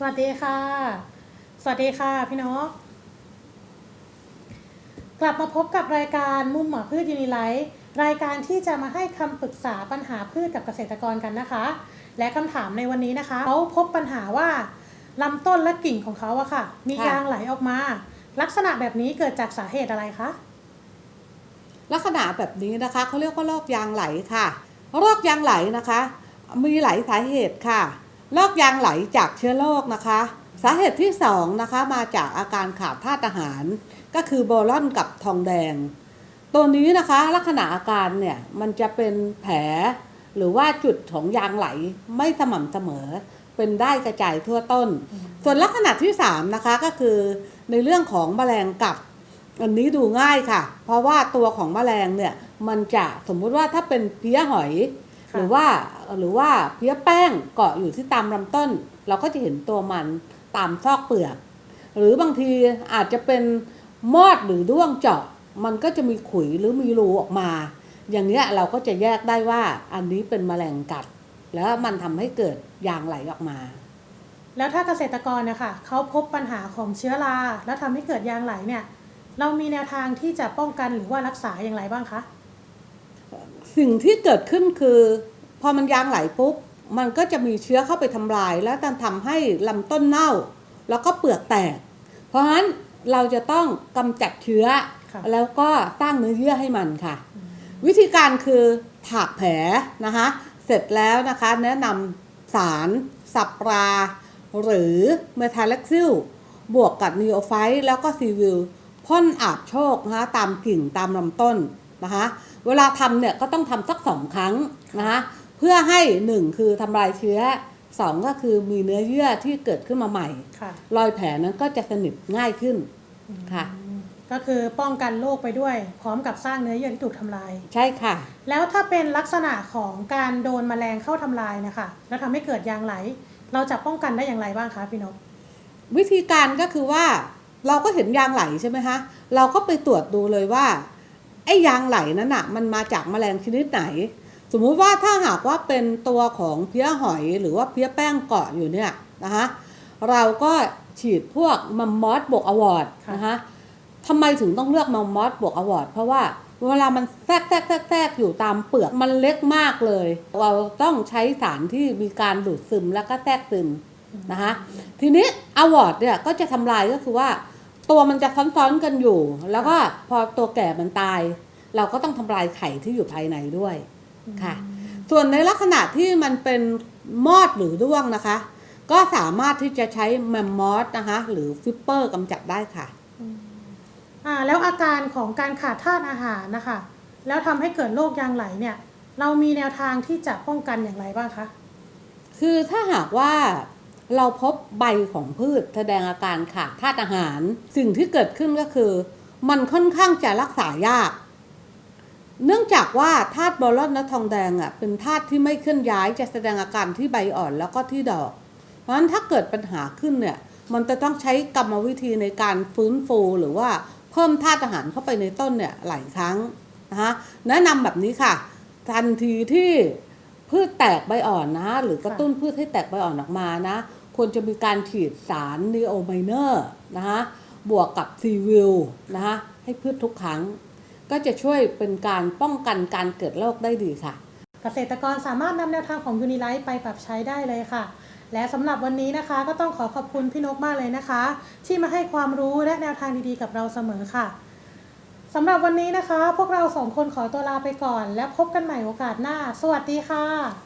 สวัสดีค่ะ สวัสดีค่ะพี่นกกลับมาพบกับรายการมุมหมอพืชยูนิไลท์รายการที่จะมาให้คำปรึกษาปัญหาพืชกับเกษตรกรกันนะคะ และคำถามในวันนี้นะคะเขาพบปัญหาว่าลำต้นและกิ่งของเขาอะค่ะ มีค่ะ ยางไหลออกมา ลักษณะแบบนี้เกิดจากสาเหตุอะไรคะ ลักษณะแบบนี้นะคะเขาเรียกว่าโรคยางไหลค่ะโรคยางไหลนะคะ มีหลายสาเหตุค่ะ โรคยางไหลจากเชื้อโรคนะคะ สาเหตุที่สองนะคะมาจากอาการขาดธาตุอาหาร ก็คือโบรอนกับทองแดง ตัวนี้นะคะลักษณะอาการเนี่ยมันจะเป็นแผล หรือว่าจุดของยางไหลไม่สม่ำเสมอ เป็นได้กระจายทั่วต้น ส่วนลักษณะที่สามนะคะก็คือในเรื่องของแมลงกัดอันนี้ดูง่ายค่ะ เพราะว่าตัวของแมลงเนี่ยมันจะสมมุติว่าถ้าเป็นเพี้ยหอย หรือว่าหรือว่าเพี้ยแป้งเกาะอยู่ที่ตามลำต้น เราก็จะเห็นตัวมันตามซอกเปลือก หรือบางทีอาจจะเป็นมอดหรือด้วงเจาะ มันก็จะมีขุยหรือมีรูออกมา อย่างเนี้ยเราก็จะแยกได้ว่าอันนี้เป็นแมลงกัด แล้วมันทำให้เกิดยางไหลออกมา แล้วถ้าเกษตรกรนะคะเขาพบปัญหาของเชื้อราแล้วทำให้เกิดยางไหลเนี่ยเรามีแนวทางที่จะป้องกันหรือว่ารักษาอย่างไรบ้างคะ สิ่งที่เกิดขึ้นคือ พอมันยางไหลปุ๊บ มันก็จะมีเชื้อเข้าไปทำลาย แล้วทำให้ลำต้นเน่า แล้วก็เปลือกแตก เพราะฉะนั้นเราจะต้องกำจัดเชื้อค่ะแล้วก็สร้างเนื้อเยื่อให้มันค่ะ วิธีการคือถากแผลนะคะ เสร็จแล้วนะคะแนะนำสารสับราหรือเมทาเล็กซิลบวกกับนีโอไฟแล้วก็ซีวิลพ่นอาบโชคนะคะตามกิ่งตามลำต้นนะคะ เวลาทำเนี่ยก็ต้องทำสักสองครั้งนะคะเพื่อให้หนึ่งคือทำลายเชื้อสองก็คือมีเนื้อเยื่อที่เกิดขึ้นมาใหม่ค่ะรอยแผลนั้นก็จะสนิทง่ายขึ้นค่ะ ก็คือป้องกันโรคไปด้วย พร้อมกับสร้างเนื้อเยื่อที่ถูกทำลาย ใช่ค่ะ แล้วถ้าเป็นลักษณะของการโดนแมลงเข้าทำลายนะคะ แล้วทำให้เกิดยางไหล เราจะป้องกันได้อย่างไรบ้างคะพี่นกวิธีการก็คือว่าเราก็เห็นยางไหลใช่ไหมคะเราก็ไปตรวจดูเลยว่า ไอ้ยางไหลนั้นอะมันมาจากแมลงชนิดไหน สมมุติว่าถ้าหากว่าเป็นตัวของเพี้ยหอยหรือว่าเพี้ยแป้งเกาะอยู่เนี่ยนะคะเราก็ฉีดพวกมัมมอสบวกอวอร์ดค่ะนะคะทำไมถึงต้องเลือกมัมมอสบวกอวอร์ดเพราะว่าเวลามันแทรกแทรกแทรกแทรกอยู่ตามเปลือกมันเล็กมากเลย เราต้องใช้สารที่มีการดูดซึมแล้วก็แทรกซึมนะคะทีนี้อวอร์ดเนี่ยก็จะทำลายก็คือว่า ตัวมันจะซ้อนๆกันอยู่ แล้วก็พอตัวแก่มันตาย เราก็ต้องทำลายไข่ที่อยู่ภายในด้วยค่ะ ส่วนในลักษณะที่มันเป็นมอดหรือด้วงนะคะ ก็สามารถที่จะใช้แมมมอสนะคะ หรือฟิปเปอร์กำจัดได้ค่ะอ่าแล้วอาการของการขาดธาตุอาหารนะคะ แล้วทำให้เกิดโรคยางไหลเนี่ย เรามีแนวทางที่จะป้องกันอย่างไรบ้างคะ คือถ้าหากว่า เราพบใบของพืชแสดงอาการขาดธาตุอาหาร สิ่งที่เกิดขึ้นก็คือ มันค่อนข้างจะรักษายาก เนื่องจากว่าธาตุบอลอนและทองแดงอะเป็นธาตุที่ไม่เคลื่อนย้ายจะแสดงอาการที่ใบอ่อนแล้วก็ที่ดอก เพราะฉะนั้นถ้าเกิดปัญหาขึ้นเนี่ยมันจะต้องใช้กรรมวิธีในการฟื้นฟูหรือว่าเพิ่มธาตุอาหารเข้าไปในต้นเนี่ยหลายครั้งนะคะแนะนำแบบนี้ค่ะ ทันทีที่พืชแตกใบอ่อนนะหรือกระตุ้นพืชให้แตกใบอ่อนออกมานะ ควรจะมีการฉีดสารนีโอไมเนอร์นะคะบวกกับซีวิลนะคะให้พืชทุกครั้ง ก็จะช่วยเป็นการป้องกันการเกิดโรคได้ดีค่ะ เกษตรกรสามารถนำแนวทางของยูนิไลท์ไปปรับใช้ได้เลยค่ะ และสำหรับวันนี้นะคะ ก็ต้องขอขอบคุณพี่นกมากเลยนะคะ ที่มาให้ความรู้และแนวทางดีๆกับเราเสมอค่ะสำหรับวันนี้นะคะ พวกเราสองคนขอตัวลาไปก่อน และพบกันใหม่โอกาสหน้า สวัสดีค่ะ